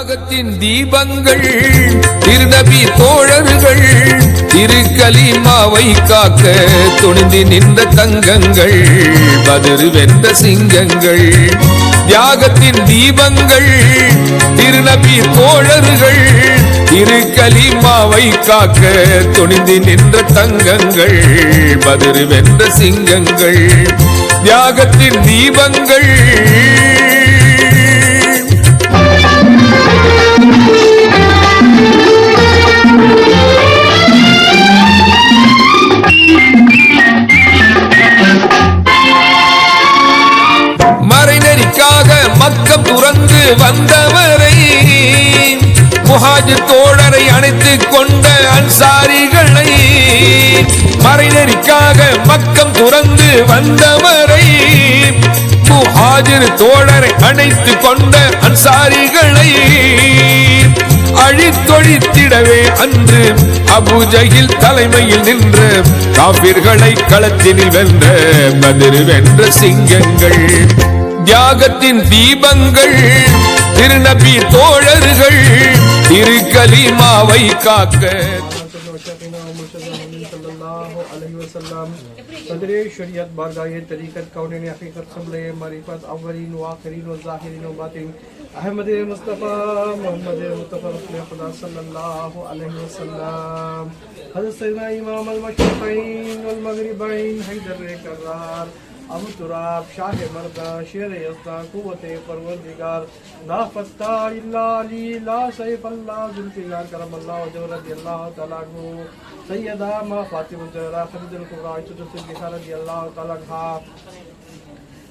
தியாகத்தின் தீபங்கள் திருநபி தோழர்கள் திருக்கலிமாவை காக்க துணிந்து நின்ற தங்கங்கள் பதிரு வென்ற சிங்கங்கள். தியாகத்தின் தீபங்கள் திருநபி தோழர்கள் திருக்கலிமாவை காக்க துணிந்து நின்ற தங்கங்கள் பதிரு வென்ற சிங்கங்கள். தியாகத்தின் தீபங்கள் முஹாஜ் தோழரை அணைத்துக் கொண்ட அன்சாரிகளை மறைநெறிக்காக பக்கம் துறந்து வந்தவரை முஹாஜிர் தோழரை அணைத்துக் கொண்ட அன்சாரிகளை அழித்தொழித்திடவே அன்று அபுஜகில் தலைமையில் நின்று காபிர்களை களத்தினில் வென்ற பதிரு வென்ற சிங்கங்கள் தியாகத்தின் தீபங்கள் திருநபி தோழர்கள் திரு கலிமாவை காக்க صدر شریعت بارگاہ طریقت کا انہوں نے حقیقت سمجھے معرفت اولین و آخرین و ظاہرین و باطن۔ احمد مصطفیٰ محمد مصطفیٰ رسول خدا صلی اللہ علیہ وسلم۔ حضرت سیدنا امام المشرفین والمغربین حیدر کرار۔ ابو تراب شاہ مرد شیر یزدہ قوت پروردگار، لا فتح الا علی، لا سیف اللہ ذلفقار کرم اللہ وجہ رضی اللہ تعالیٰ عنہ، سیدہ ما فاطمہ جہرہ خدید القبرہ عیسو جسد کی رضی اللہ تعالیٰ عنہ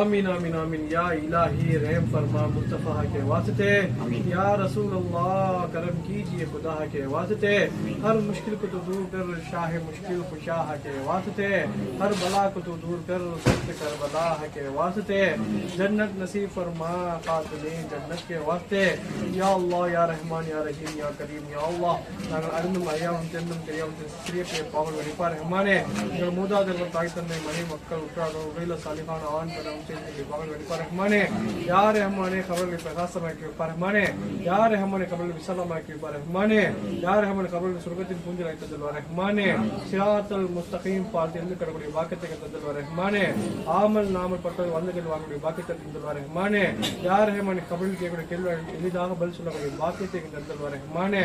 آمین آمین آمین. یا الہی رحم فرما مصطفیٰ کے واسطے. یا رسول اللہ کرم کیجیے خدا کے واسطے. ہر مشکل کو تو دور کر شاہ مشکل خوشاہ کے واسطے. ہر بلا کو تو دور کر سخت کر بلا کے واسطے. جنت نصیب فرما قاتلین جنت کے واسطے. یا اللہ یا رحمان یا رحیم یا کریم یا اللہ. நாங்கள் அருந்தும் ஐயாவும் தெரிந்தும் தெரியாவும் சிறிய பெரிய பாவல் வெடிப்பார் ரஹ்மானே எங்கள் மூதாதர்கள் தாய் தந்தை மனை மக்கள் உற்றார்கள் உடையில சாலிகான ஆண் பெறும் ரஹ்மானே யார் ரஹ்மானே கபர்களை பிரகாசமாக்கி வைப்பார்? ரஹ்மானே யார் ரஹ்மானே கபர்களை விசாலமாக்கி வைப்பார்? ரஹ்மானே யார் ரஹ்மானே கபர்களை சுரகத்தின் பூஞ்சல் வைத்து தருவார் ரஹ்மானே சிராத்தல் முஸ்தகையும் பார்த்து இருந்து கடக்கூடிய பாக்கியத்தை தந்துள்ளார் ரஹ்மானே ஆமல் நாமல் பட்டது வந்து வாங்கக்கூடிய பாக்கியத்தை தந்துள்ளார் ரஹ்மானே யார் ரஹ்மானே கபரில் கேட்கக்கூடிய கேள்வி எளிதாக பதில் சொல்லக்கூடிய பாக்கியத்தை தந்துள்ளார் ரஹ்மானே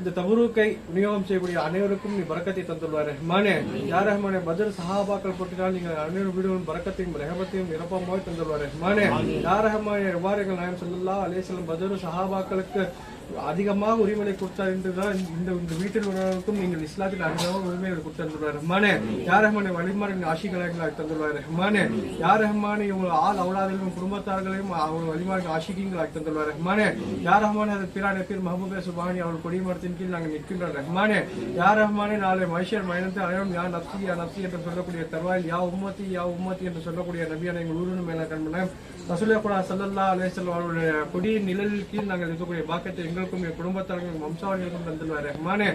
இந்த தபுருக்கை விநியோகம் செய்யக்கூடிய அனைவருக்கும் நீ பரக்கத்தை தந்துள்ளார். ரஹ்மானே யார் ரஹ்மானே பத்ர் சஹாபாக்கள் போட்டினால் நீங்கள் அனைவரும் வீடுகளும் பரக்கத்தையும் ரஹமத்தையும் நிரப்பமாய் தந்துள்ளார். ரஹ்மானே யார் ரஹ்மானே எவ்வாறு எங்கள் நாயம் சொல்லல்லா அலேசலம் பத்ர் சஹாபாக்களுக்கு அதிகமாக உரிமையை கொடுத்தார் என்றுதான் இந்த இந்த வீட்டில் உள்ளவருக்கும் நீங்கள் இஸ்லாத்தில் அதிகமாக உரிமைகளை கொடுத்திருந்துள்ளார் ரஹ்மானே யார் ரஹ்மானே வழிமாறின் ஆட்சிகளை தந்துள்ளார் ரஹ்மானே யார் ரஹ்மானே இவங்க ஆள் அவலாதையும் குடும்பத்தார்களையும் அவங்க வழிமாறின் ஆட்சிகளாக தந்துள்ளார் ரஹ்மானே யார் ரஹ்மானே அது பிரான பேர் மஹபூபே சுபானி அவள் கொடிமரத்தின் கீழ் நாங்கள் நிற்கின்றோம். ரஹ்மானே யார் ரஹ்மானே நாளை மனுஷர் மயனத்தை அழையும் யா நப்சி யா நப்சி என்று சொல்லக்கூடிய தருவாயில் யா உம்மத்தி யா உம்மத்தி என்று சொல்லக்கூடிய நபியான எங்கள் ஊரின் மேல கண்மன ரசூலே கூட சல்லல்லா அலேசல் அவருடைய கொடியின் நிழலில் கீழ் நாங்கள் இருக்கக்கூடிய பாக்கத்தை எங்கள் என் குடும்பத்தார்களுக்கும் வம்சாவளிகளுக்கும் தந்துள்ளார் ரஹ்மானே.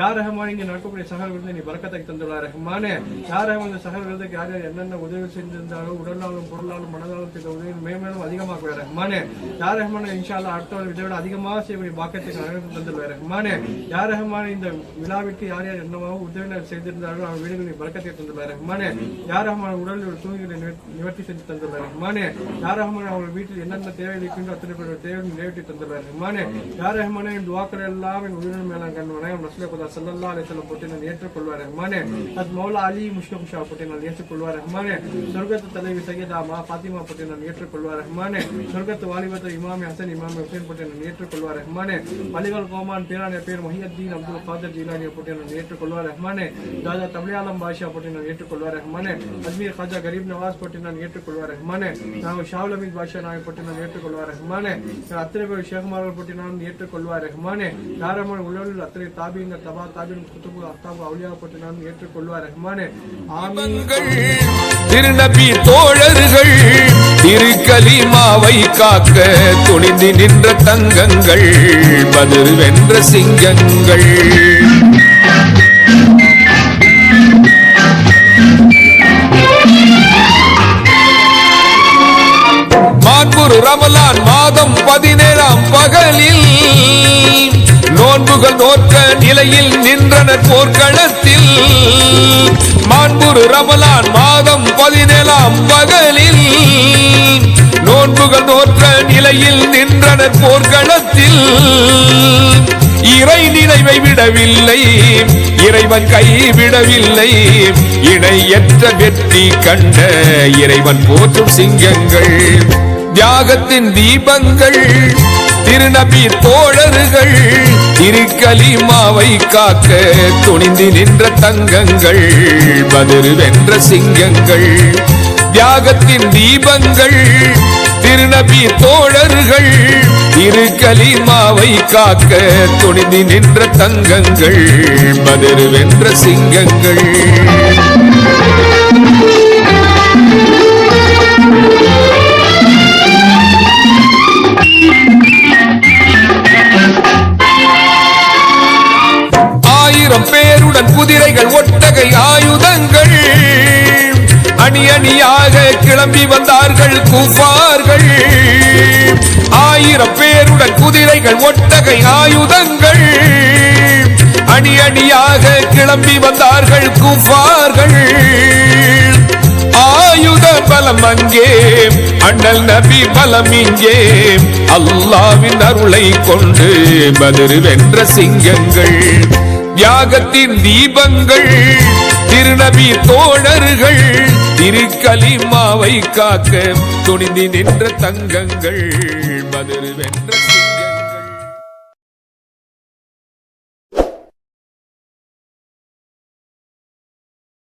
யார் ரஹ்மான்? இங்கே நடக்கக்கூடிய சகல் விருது நீ பறக்கத்தை தந்துள்ளார் ரஹ்மானே. யார் ரஹ்மான்? இந்த சகல் விருதுக்கு யார் யார் என்னென்ன உதவி செஞ்சிருந்தாலும் உடல்நாளும் பொருளாலும் மனதாலும் செய்த உதவி மேலும் அதிகமாக கூட ரஹ்மானே. யார் ரஹ்மான்? இன்ஷா அடுத்தவர்கள் இதை விட அதிகமாக செய்யக்கூடிய பாக்கியத்துக்கு அனைவருக்கும் தந்துள்ளார் ரஹ்மானே. யார் ரஹ்மான்? இந்த விழாவிற்கு யார் யார் என்னவாக உதவினர் செய்திருந்தாலும் அவர் வீடுகளில் பறக்கத்தை தந்துள்ளார் ரஹ்மானே. யார் ரஹ்மான்? உடலில் உள்ள தூங்கிகளை நிவர்த்தி செஞ்சு தந்துள்ளார் ரஹ்மானே. யார் ரஹ்மான்? அவர்கள் வீட்டில் என்னென்ன தேவை இருக்கின்றோ அத்தனை பேர் தேவை நிறைவேற்றி தந்துள்ளார் ரஹ்மானே. யார் ரஹ்மானே என் துவாக்கள் எல்லாம் என் உயிரின் மேல கண்வனே ரசூலை குதா சல்லல்லா அலைஹிஸ்ஸலாம் போட்டு நான் ஏற்றுக்கொள்வார் ரஹ்மானே அது மௌலா அலி முஷ்கம் ஷா போட்டு நான் ஏற்றுக்கொள்வார் ரஹ்மானே சொர்க்கத்து தலைவி சையதாமா ஃபாத்திமா போட்டு நான் ஏற்றுக்கொள்வார் ரஹ்மானே சொர்க்கத்து வாலிபத்து இமாமி ஹசன் இமாமி ஹுசேன் போட்டு நான் ஏற்றுக்கொள்வார் ரஹ்மானே பலிகள் கோமான் பேரான பேர் மொஹியத்தீன் அப்துல் காதர் ஜீலானியை போட்டு நான் ஏற்றுக்கொள்வார் ரஹ்மானே ராஜா தமிழாலம் பாஷா போட்டு நான் ஏற்றுக்கொள்வார் ரஹ்மானே அஜ்மீர் காஜா கரீப் நவாஸ் போட்டு நான் ஏற்றுக்கொள்வார் ரஹ்மானே நாங்கள் ஷாவுல் அமீத் பாஷா நாங்கள் போட்டு நான் ஏற்றுக்கொள்வார் ரஹ்மானே அத்தனை பேர் ஷேகுமார்கள் போட்டு நான் ஏற்றுக்கொள்வார். ரஹ்மானே யாரமான உள்ளூரில் அத்தனை தாபிங்க தபா தாபின் குத்துபு அத்தாபு அவுலியா போட்டு நான் ஏற்றுக்கொள்வார். ரஹ்மானே ஆமீன். திருநபி தோழர்கள் திரு கலிமாவை காக்க துணிந்து நின்ற தங்கங்கள் பதில் வென்ற சிங்கங்கள். மான்புரு ரமலான் மாதம் பதினேழாம் பகலில் நோன்புகள் நோக்க நிலையில் நின்றனர் போர்க்களத்தில். மான்புரு ரமலான் மாதம் பதினேழாம் பகலில் நோன்புகள் நோற்ற நிலையில் நின்றனர் போர்க்களத்தில். இறை நினைவை விடவில்லை இறைவன் கைவிடவில்லை இணையற்ற வெற்றி கண்ட இறைவன் போற்றும் சிங்கங்கள் தியாகத்தின் தீபங்கள் திருநபி தோழர்கள் திருக்கலிமாவை காக்க துணிந்து நின்ற தங்கங்கள் பதிரு வென்ற சிங்கங்கள் தியாகத்தின் தீபங்கள். திருநபி தோழர்கள் திருக்கலிமாவை காக்க துணிந்து நின்ற தங்கங்கள் பதிரு வென்ற சிங்கங்கள். ஆயிரம் பேருடன் குதிரைகள் ஒட்டகை ஆயுதங்கள். அணி அணியாக கிளம்பி வந்தார்கள் கூப்பார்கள் ஆயிரம் பேருடன் குதிரைகள் ஒட்டகை ஆயுதங்கள். அணி அணியாக கிளம்பி வந்தார்கள் கூப்பார்கள் ஆயுத பலம் அங்கே அண்ணல் நபி பலம் இங்கே. அல்லாவின் அருளை கொண்டு பதிரு வென்ற சிங்கங்கள். தியாகத்தின் தீபங்கள் திருநபி தோழர்கள் திருக்கலிமாவை காக்க துணிந்து நின்ற தங்கங்கள் பதிரு வென்ற